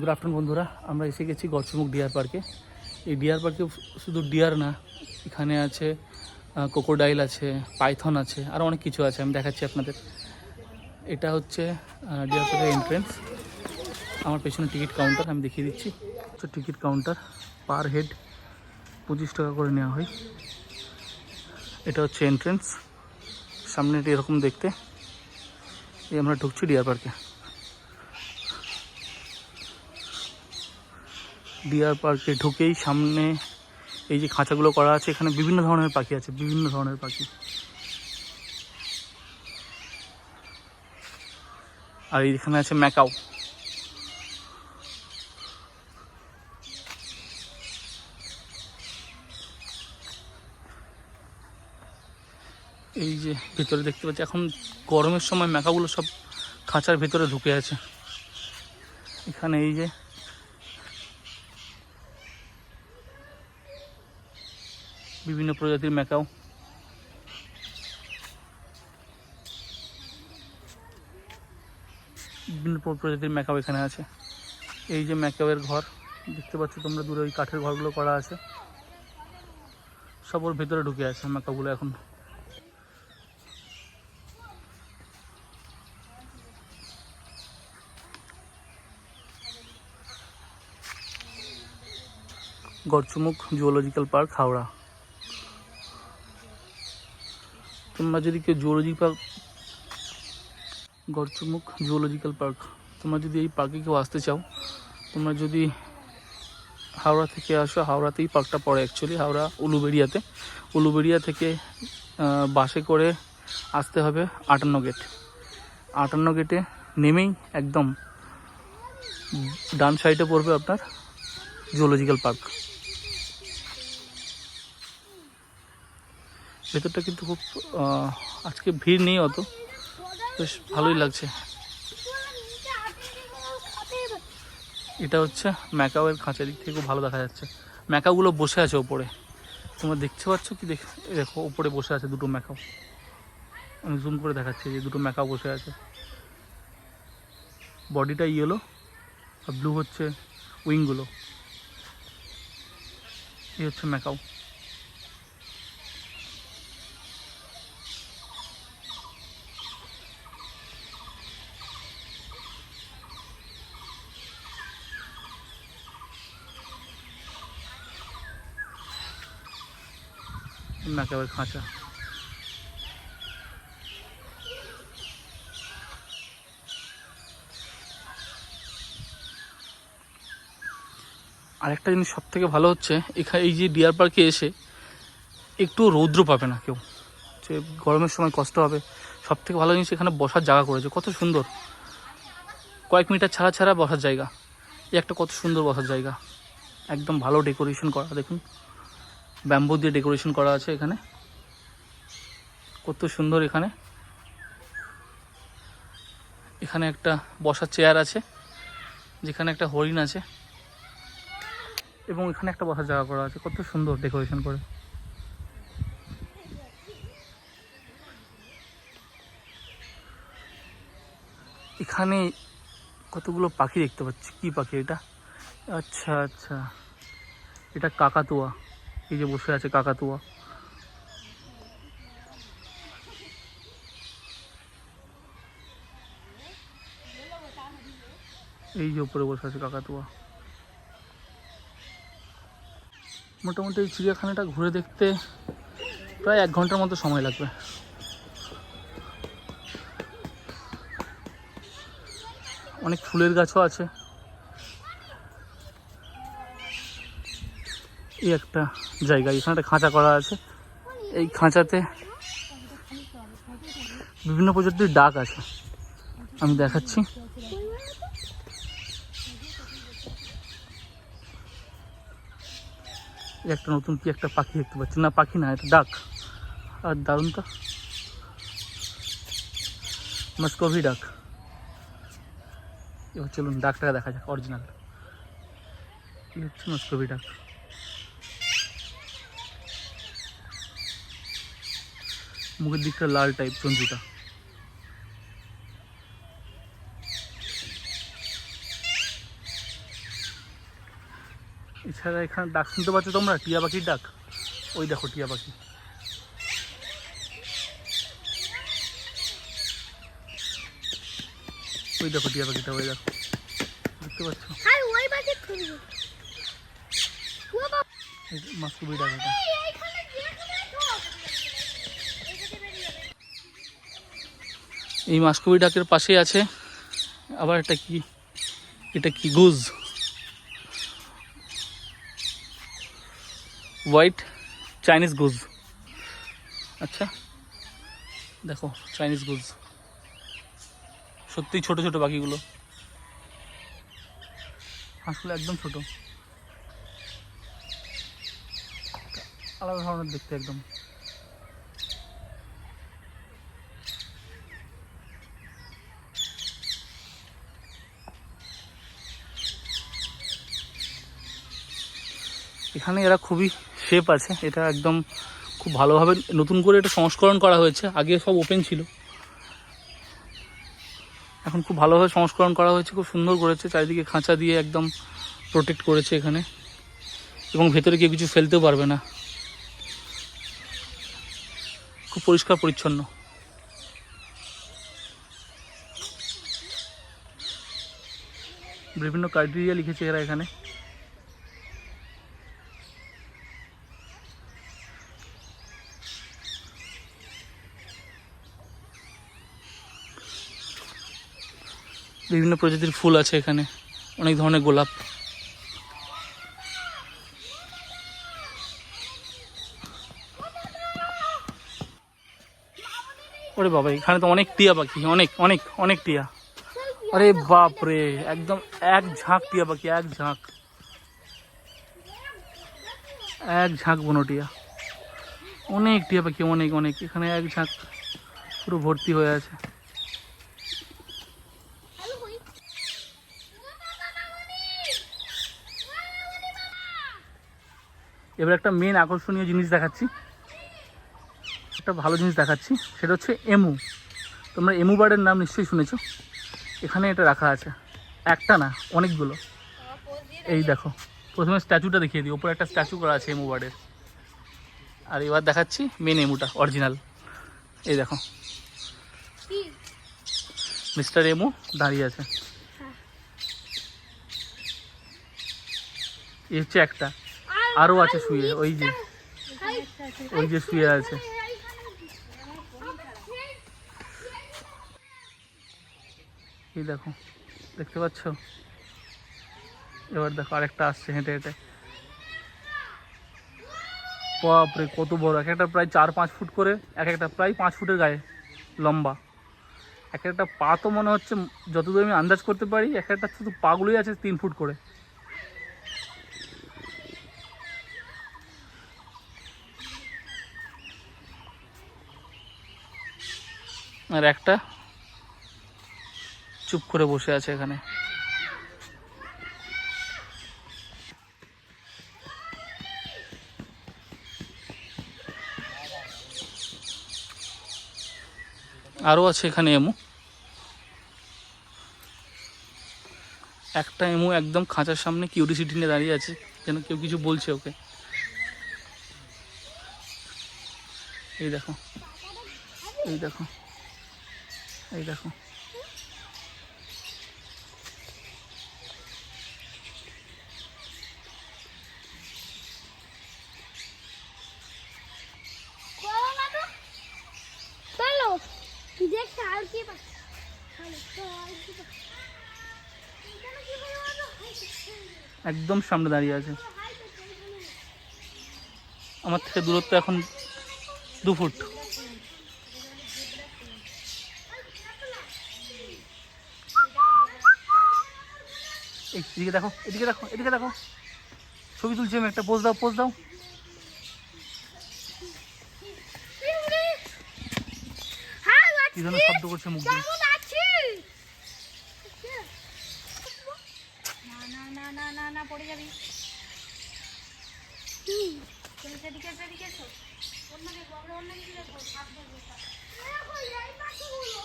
Good afternoon বন্ধুরা। আমরা এসে গেছি গরচুমুখ ডিয়ার পার্কে এই ডিয়ার পার্কে শুধু ডিয়ার না, এখানে আছে কোকোডাইল আছে পাইথন আছে, আর অনেক কিছু আছে, আমি দেখাচ্ছি আপনাদের। এটা হচ্ছে ডিয়ার পার্কের এন্ট্রেন্স আমার পেছনে টিকিট কাউন্টার আমি দেখিয়ে দিচ্ছি। হচ্ছে টিকিট কাউন্টার পার হেড পঁচিশ টাকা করে নেওয়া হয়। এটা হচ্ছে এন্ট্রেন্স সামনে এটি এরকম দেখতে। এই আমরা ঢুকছি ডিয়ার পার্কে ডিয়ার পার্কে ঢুকেই সামনে এই যে খাঁচাগুলো করা আছে, এখানে বিভিন্ন ধরনের পাখি আছে, বিভিন্ন ধরনের পাখি। আর এখানে আছে ম্যাকাও। এই যে ভিতরে দেখতে পাচ্ছি, এখন গরমের সময় ম্যাকাগুলো সব খাঁচার ভিতরে ঢুকে আছে। এখানে এই যে বিভিন্ন প্রজাতির ম্যাকাও। বিভিন্ন প্রজাতির ম্যাকাও এখানে আছে। এই যে ম্যাকাওয়ের ঘর, দেখতে পাচ্ছ তোমরা দূরে ওই কাঠের ঘরগুলো করা আছে। সব ওর ভেতরে ঢুকে আছে ম্যাকাওগুলো এখন। Garchumuk zoological park, Howrah. তোমরা যদি কেউ zoology park Garchumuk zoological park তোমরা যদি এই পার্কে কেউ আসতে চাও, তোমরা যদি হাওড়া থেকে আসো, হাওড়াতেই পার্কটা পড়ে অ্যাকচুয়ালি হাওড়া উলুবেড়িয়াতে। উলুবেড়িয়া থেকে বাসে করে আসতে হবে আটান্ন গেট আটান্ন গেটে নেমেই একদম ডান সাইডে পড়বে আপনার জুওলজিক্যাল পার্ক ভেতরটা কিন্তু খুব আজকে ভিড় নেই অত। বেশ ভালোই লাগছে। এটা হচ্ছে ম্যাকাওয়ের খাঁচা দিক থেকে ভালো দেখা যাচ্ছে। ম্যাকাওগুলো বসে আছে ওপরে। তোমরা দেখতে পাচ্ছ কি? দেখ দেখো, ওপরে বসে আছে দুটো ম্যাকাও। আমি জুম করে দেখাচ্ছি যে দুটো ম্যাকাও বসে আছে। বডিটা ইয়েলো আর ব্লু হচ্ছে উইংগুলো এই হচ্ছে ম্যাকাও। ম্যাকাওয়ের খাঁচা। আরেকটা জিনিস সব থেকে ভালো হচ্ছে এখানে এই যে ডিয়ার পার্কে এসে একটু রৌদ্র পাবে না কেউ। যে গরমের সময় কষ্ট হবে। সব থেকে ভালো জিনিস এখানে বসার জায়গা করেছে। কত সুন্দর। কয়েক মিটার ছাড়া ছাড়া বসার জায়গা। এই একটা কত সুন্দর বসার জায়গা। একদম ভালো ডেকোরেশন করা, দেখুন। ব্যাম্বু দিয়ে ডেকোরেশন করা আছে এখানে। কত সুন্দর এখানে। এখানে একটা বসার চেয়ার আছে, যেখানে একটা হরিণ আছে, এবং এখানে একটা বসার জায়গা করা আছে। কত সুন্দর ডেকোরেশন করে। এখানে কতগুলো পাখি দেখতে পাচ্ছি। কি পাখি এটা? আচ্ছা আচ্ছা। এটা কাকাতুয়া। এই যে বসে আছে কাকাতুয়া। এই যে উপরে বসে আছে কাকাতুয়া। মোটামুটি এই চিড়িয়াখানাটা ঘুরে দেখতে প্রায় এক ঘণ্টার মতো সময় লাগবে। অনেক ফুলের গাছও আছে। এই একটা জায়গা, এখানে একটা খাঁচা করা আছে। এই খাঁচাতে বিভিন্ন প্রজাতির ডাক আছে। আমি দেখাচ্ছি। একটা নতুন কি একটা পাখি দেখতে পাচ্ছি। না, পাখি না, এটা ডাক। আর দারুণ তো। মাস্কভি ডাক। এবার চলুন, ডাকটাকে দেখা যাক, অরিজিনাল। হচ্ছে ডাক। মুখের দিকটা লাল টাইপ চঞ্চুটা এছাড়া এখানে ডাক শুনতে পাচ্ছ তোমরা? টিয়া পাখির ডাক? ওই দেখো টিয়া পাখি। ওই দেখো টিয়া পাখিটা ওই দেখো। দেখতে পাচ্ছ? মাস্কুবি ডাক এটা এইখানে যেখানে তো এইখানে বেরিয়ে যাবে এই মাস্কুবি ডাকের পাশেই আছে। আবার এটা কি? এটা কি? গুজ। White Chinese goose. আচ্ছা দেখো, চাইনিজ গুজ। সত্যিই ছোট ছোট পাখিগুলো। আসলে একদম ছোট। আলাদা ধরনের দেখতে একদম। এখানে এরা খুবই শেপ আছে, এটা একদম খুব ভালোভাবে নতুন করে এটা সংস্করণ করা হয়েছে। আগে সব ওপেন ছিল। এখন খুব ভালোভাবে সংস্করণ করা হয়েছে, খুব সুন্দর করেছে। চারিদিকে খাঁচা দিয়ে একদম প্রোটেক্ট করেছে এখানে। এবং ভেতরে কেউ কিছু ফেলতেও পারবে না। খুব পরিষ্কার পরিচ্ছন্ন। বিভিন্ন ক্রাইটেরিয়া লিখেছে এরা এখানে। বিভিন্ন প্রজাতির ফুল আছে এখানে। অনেক ধরনের গোলাপ। ওরে বাবা, এখানে তো অনেক টিয়া পাখি। অনেক অনেক অনেক টিয়া। আরে বাপ রে, একদম এক ঝাঁক টিয়া পাখি, এক ঝাঁক। এক ঝাঁক বনটিয়া অনেক টিয়া পাখি, অনেক অনেক। এখানে এক ঝাঁক পুরো ভর্তি হয়ে আছে। এবার একটা মেন আকর্ষণীয় জিনিস দেখাচ্ছি। একটা ভালো জিনিস দেখাচ্ছি সেটা হচ্ছে এমু তোমরা এমু বার্ডের নাম নিশ্চয়ই শুনেছো। এখানে এটা রাখা আছে। একটা না অনেকগুলো। এই দেখো প্রথমে স্ট্যাচুটা দেখিয়ে দিই। ওপরে একটা স্ট্যাচু করা আছে এমু বার্ডের আর এবার দেখাচ্ছি মেন এমুটা অরিজিনাল এই দেখো। মিস্টার এমু দাঁড়িয়ে আছে। এই হচ্ছে একটা। আরও আছে শুয়ে, ওই যে ওই যে শুয়ে আছে। দেখো, দেখতে পাচ্ছ? এবার দেখো আরেকটা আসছে হেঁটে হেঁটে। বাপরে, কত বড়! এক একটা প্রায় চার, পাঁচ ফুট করে, এক একটা প্রায় পাঁচ ফুটের গায়ে, লম্বা। এক একটা পা তো মনে হচ্ছে, যতদূর আমি আন্দাজ করতে পারি, এক একটা শুধু পাগুলোই আছে তিন ফুট করে। আর একটা। চুপ করে বসে আছে এখানে। আরও আছে এখানে এমু। একটা এমু একদম খাঁচার সামনে কিউরিসিটি নিয়ে দাঁড়িয়ে আছে, যেন কেউ কিছু বলছে ওকে। এই দেখো এই দেখো। এই দেখো? একদম সামনে দাঁড়িয়ে আছে। আমার থেকে দূরত্ব এখন দু ফুট। এদিকে দেখো এদিকে দেখো এদিকে দেখো। ছবি তুলছি আমি একটা পোজ দাও পোজ দাও। হ্যাঁ কি যেন শব্দ করছে মুখ দিয়ে? না না না না না না পড়ে যাবি। অন্যকে দেখো সাপ দেখো দেখো এই পাখিগুলো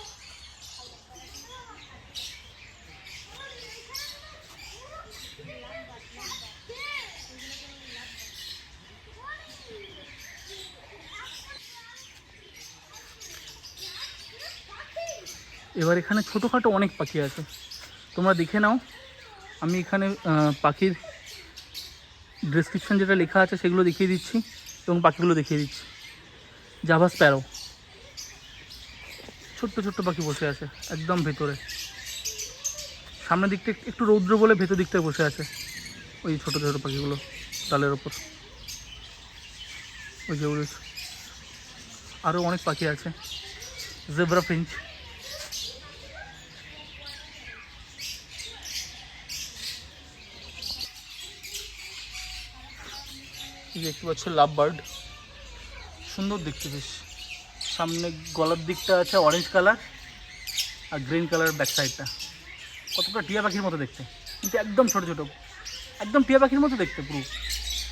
এবার এখানে ছোটোখাটো অনেক পাখি আছে। তোমরা দেখে নাও, আমি এখানে পাখির ডেসক্রিপশন যেটা লেখা আছে সেগুলো দেখিয়ে দিচ্ছি এবং পাখিগুলো দেখিয়ে দিচ্ছি। জাভা স্প্যারো ছোট্ট ছোট্ট পাখি বসে আছে, একদম ভেতরে। সামনের দিকটা একটু- রৌদ্র বলে ভেতর দিকটায় বসে আছে, ওই ছোট ছোট পাখিগুলো ডালের ওপর। ওই যে আরও অনেক পাখি আছে জেব্রা ফিঞ্চ যে দেখতে পাচ্ছ লাভ বার্ড সুন্দর দেখতে বেশ। সামনে গলার দিকটা আছে অরেঞ্জ কালার আর গ্রিন কালার ব্যাক সাইডটা কতটা টিয়া পাখির মতো দেখতে। কিন্তু একদম ছোট ছোট। একদম টিয়া পাখির মতো দেখতে পুরো।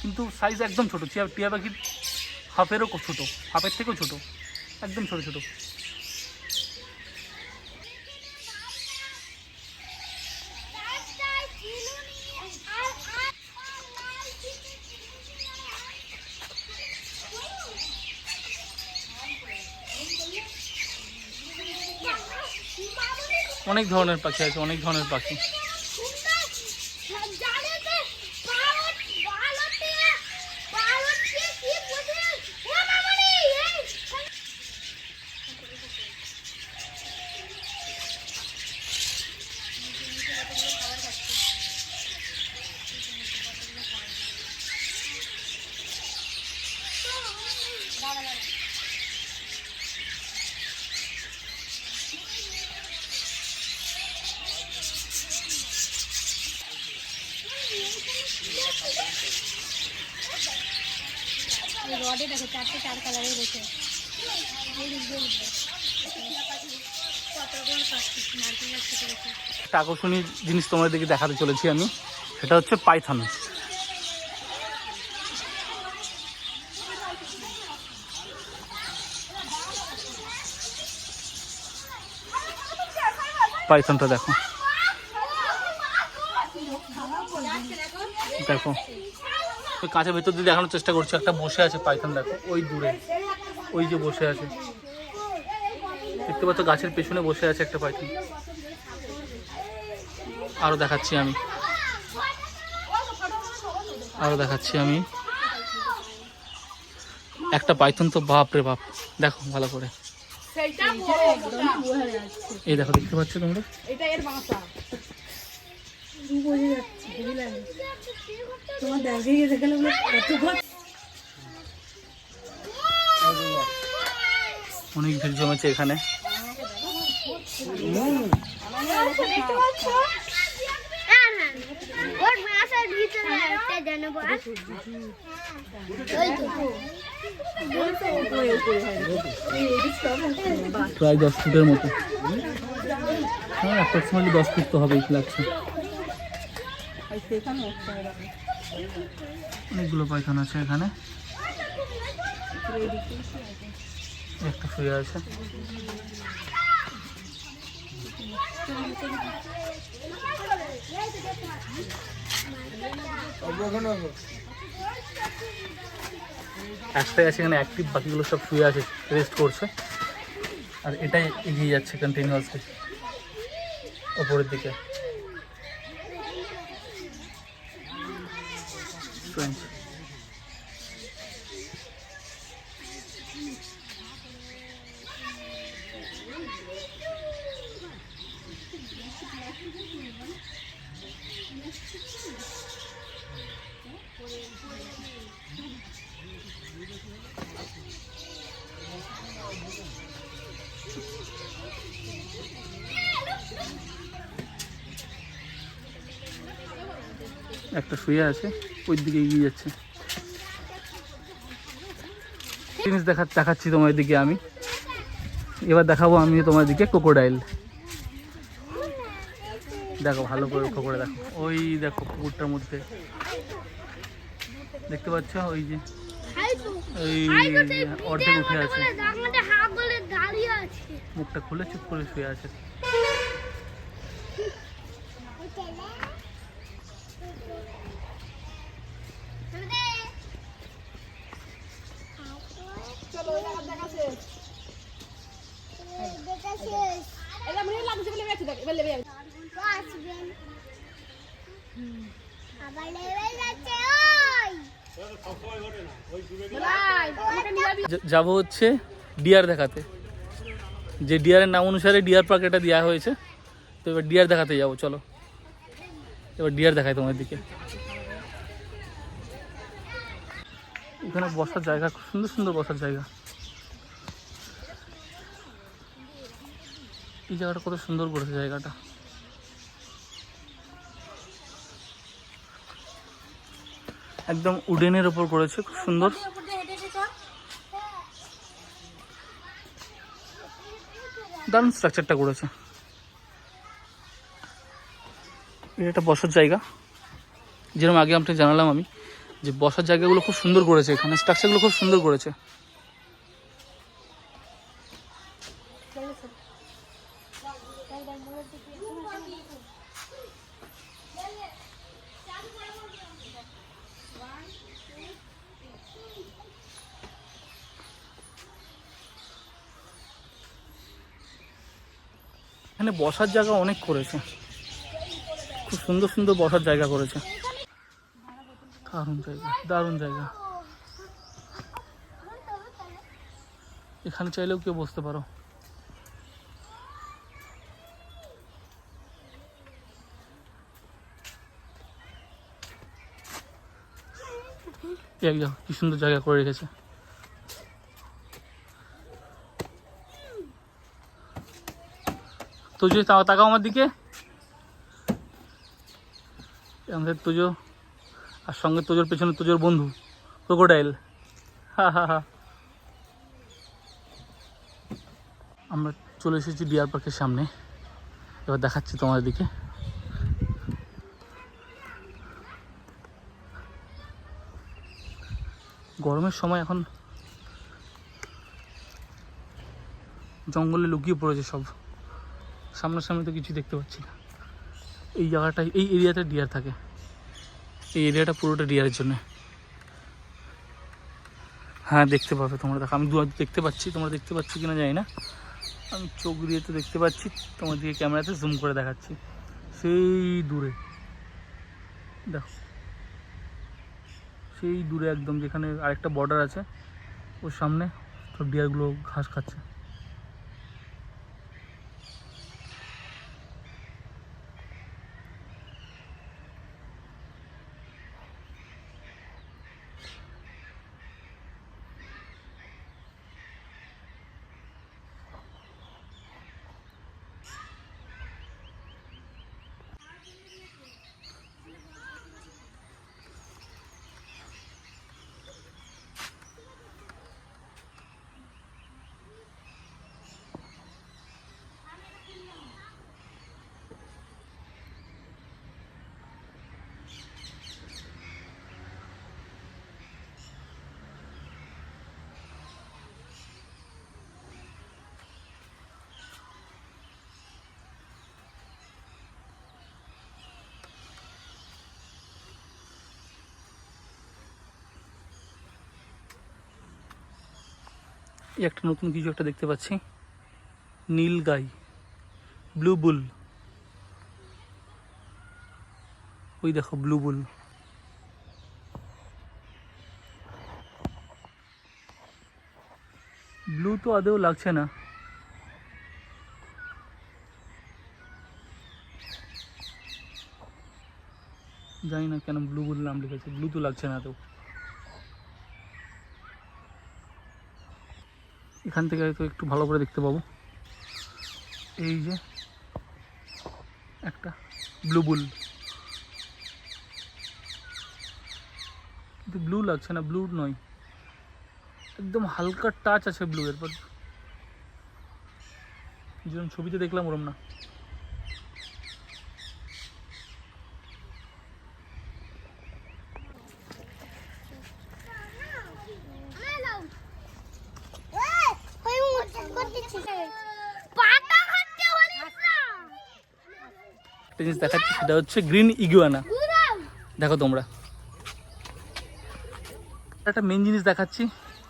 কিন্তু সাইজ একদম ছোটো। টিয়া পাখির হাফেরও ছোটো। হাফের থেকেও ছোটো। একদম ছোটো ছোট রাস্তায় চিলুনি আর আর লাল চিকেন অনেক ধরনের পাখি আছে অনেক ধরনের পাখি। রডে দেখো চারটে চার বসে একটা আকর্ষণীয় জিনিস তোমার দিকে দেখাতে চলেছি আমি, সেটা হচ্ছে পাইথন। পাইথনটা দেখো। দেখো। ওই কাঁচের ভেতর দিয়ে দেখানোর চেষ্টা করছি একটা বসে আছে পাইথন দেখো ওই দূরে ওই যে বসে আছে। দেখতে পাচ্ছ গাছের পেছনে বসে আছে একটা পাইথন আরও দেখাচ্ছি আমি। আরও দেখাচ্ছি আমি। একটা পাইথন তো বাপ রে বাপ। দেখো ভালো করে। এই দেখো দেখতে পাচ্ছ তোমরা? তোমার অনেক ভিড় জমেছে এখানে। প্রায় দশ ফুটের মতো। অ্যাপ্রক্সিমেটলি দশ ফুট তো হবেই, লাগছে। অনেকগুলো পাইথন আছে এখানে। একটা শুয়ে আছে। একটাই আছে এখানে অ্যাক্টিভ বাকিগুলো সব শুয়ে আছে রেস্ট করছে। আর এটাই এগিয়ে যাচ্ছে কন্টিনিউয়াসলি ওপরের দিকে। Strange. একটা শুয়ে আছে ওই দিকে এগিয়ে যাচ্ছে। জিনিস দেখা দেখাচ্ছি তোমার দিকে আমি। এবার দেখাবো আমি তোমার দিকে কোকোডাইল দেখো ভালো করে লক্ষ্য করে দেখো। ওই দেখো পুকুরটার মধ্যে। দেখতে পাচ্ছ? ওই যে। অর্ধেক উঠে আছে। মুখটা খুলে চুপ করে শুয়ে আছে দেখা শেষ তো আসবেন আবার লেভেল যাচ্ছে ওই যা- যাব হচ্ছে ডিয়ার দেখাতে। যে ডিয়ারের নাম অনুসারে ডিয়ার পার্ক এটা দেওয়া হয়েছে। তো এবার ডিয়ার দেখাতে যাব, চলো। এবার ডিয়ার দেখাই তোমার দিকে। এখানে বসার জায়গা, খুব সুন্দর সুন্দর বসার জায়গা। এই জায়গাটা কত সুন্দর করেছে জায়গাটা। একদম উডেনের ওপর করেছে খুব সুন্দর। দারুণ স্ট্রাকচারটা করেছে। এটা একটা বসার জায়গা। যেরকম আগে আপনাকে জানালাম আমি, যে বসার জায়গাগুলো খুব সুন্দর করেছে এখানে স্ট্রাকচারগুলো খুব সুন্দর করেছে। এখানে বসার জায়গা অনেক করেছে। খুব সুন্দর সুন্দর বসার জায়গা করেছে। দারুণ জায়গা দারুণ জায়গা। এখানে চাইলেও কেউ বসতে পারো। কি সুন্দর জায়গা করে রেখেছে। তুজো তাকাও আমার দিকে আমাদের তুজো আর সঙ্গে তোজোর পেছনে তোজোর বন্ধু ক্রোকোডাইল হা হা হা আমরা চলে এসেছি ডিয়ার পার্কের সামনে। এবার দেখাচ্ছি তোমাদের দিকে। গরমের সময় এখন জঙ্গলে লুকিয়ে পড়েছে সব। সামনাসামনি তো কিছু দেখতে পাচ্ছি না। এই জায়গাটায় এই এরিয়াতে ডিয়ার থাকে। এই এরিয়াটা পুরোটা ডিয়ারের জন্য। হ্যাঁ দেখতে পাবে তোমরা। দেখো, আমি দু দেখতে পাচ্ছি। তোমরা দেখতে পাচ্ছ কিনা জানি না। আমি চোখ দিয়ে তো দেখতে পাচ্ছি। তোমার দিকে ক্যামেরাতে জুম করে দেখাচ্ছি। সেই দূরে। দেখো। সেই দূরে একদম যেখানে আরেকটা বর্ডার আছে, ওর সামনে সব ডিয়ারগুলো ঘাস খাচ্ছে। একটা নতুন কিছু একটা দেখতে পাচ্ছি। নীল গাই ব্লু বুল ওই দেখো ব্লু বুল ব্লু তো আদেও লাগছে না। জানি না কেন ব্লু বুল নাম লিখেছে ব্লু তো লাগছে না তো এখান থেকে হয়তো একটু ভালো করে দেখতে পাবো। এই যে একটা ব্লুবুল কিন্তু ব্লু লাগছে না ব্লু নয়। একদম হালকা টাচ আছে ব্লু এরপর যেরকম ছবিতে দেখলাম ওরম না। একটা জিনিস দেখাচ্ছি, সেটা হচ্ছে গ্রিন ইগুয়ানা। দেখো তোমরা। একটা মেন জিনিস দেখাচ্ছি,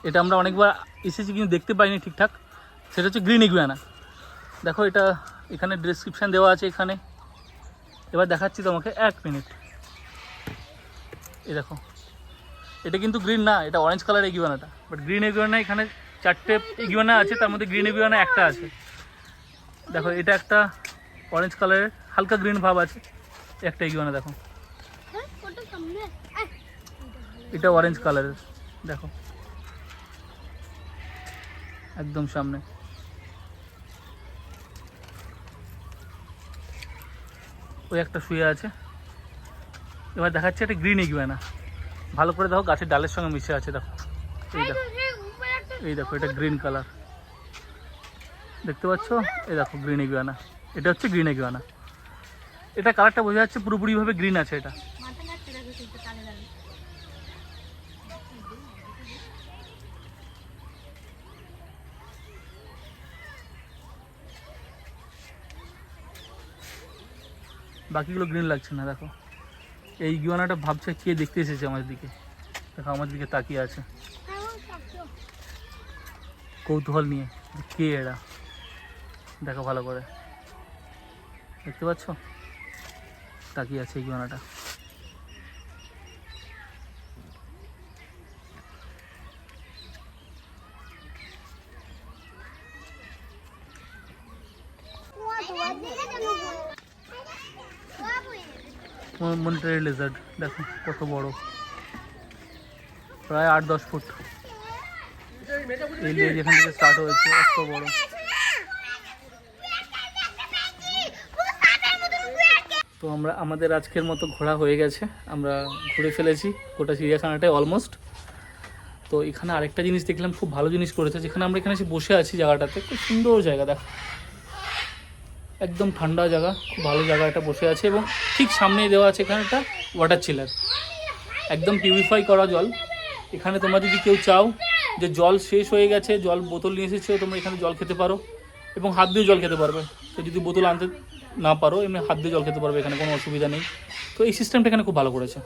এটা আমরা অনেকবার এসেছি কিন্তু দেখতে পাইনি ঠিকঠাক, সেটা হচ্ছে গ্রিন ইগুয়ানা। দেখো এটা এখানে ডিসক্রিপশান দেওয়া আছে এখানে। এবার দেখাচ্ছি তোমাকে এক মিনিট এই দেখো, এটা কিন্তু গ্রিন না, এটা অরেঞ্জ কালার এগিওয়ানাটা বাট গ্রিন এগিওয়ানা এখানে চারটে এগিওয়ানা আছে, তার মধ্যে গ্রিন এগিওয়ানা একটা আছে। দেখো, এটা একটা অরেঞ্জ কালারের হালকা গ্রিন ভাব আছে। একটা এগিওয়ানা দেখো। এটা অরেঞ্জ কালারের দেখো। একদম সামনে। ওই একটা শুয়ে আছে। এবার দেখাচ্ছে একটা গ্রিন ইগুয়ানা ভালো করে দেখো, গাছের ডালের সঙ্গে মিশে আছে, দেখো। এই দেখো। এই দেখো, এটা গ্রিন কালার দেখতে পাচ্ছ? এই দেখো গ্রিন ইগুয়ানা এটা হচ্ছে গ্রিন ইগুয়ানা এটা কালারটা বোঝা যাচ্ছে পুরোপুরিভাবে গ্রিন আছে এটা। বাকিগুলো গ্রিন লাগছে না, দেখো। এই ইগুয়ানাটা ভাবছে কে দেখতে এসেছে আমার দিকে। দেখো, আমার দিকে তাকিয়ে আছে। কৌতূহল নিয়ে কে এরা। দেখো ভালো করে। দেখতে পাচ্ছ? তাকিয়ে আছে ইগুয়ানাটা কুয়া তো দিকে কেন বাবু মনিটারি লেজার্ড, দেখো কত বড়। প্রায় আট দশ ফুট। এই লেজ এখান থেকে স্টার্ট হয়েছে, এত বড়। তো আমরা, আমাদের আজকের মতো ঘোরা হয়ে গেছে। আমরা ঘুরে ফেলেছি গোটা চিড়িয়াখানাটাই অলমোস্ট তো এখানে আরেকটা জিনিস দেখলাম, খুব ভালো জিনিস করেছে, যেখানে আমরা এখানে এসে বসে আছি জায়গাটাতে। খুব সুন্দর জায়গা, দেখো। একদম ঠান্ডা জায়গা, খুব ভালো জায়গা এটা বসে আছে এবং ঠিক সামনেই দেওয়া আছে এখানে একটা ওয়াটার চিলার একদম পিউরিফাই করা জল। এখানে তোমরা যদি কেউ চাও যে জল শেষ হয়ে গেছে, জল বোতল নিয়ে এসেছ, তোমরা এখানে জল খেতে পারো এবং হাত দিয়ে জল খেতে পারবে। তো যদি বোতল আনতে না পারো, এমনি হাত দিয়ে জল খেতে পারবে, এখানে কোনো অসুবিধা নেই। তো এই সিস্টেমটা এখানে খুব ভালো করেছে।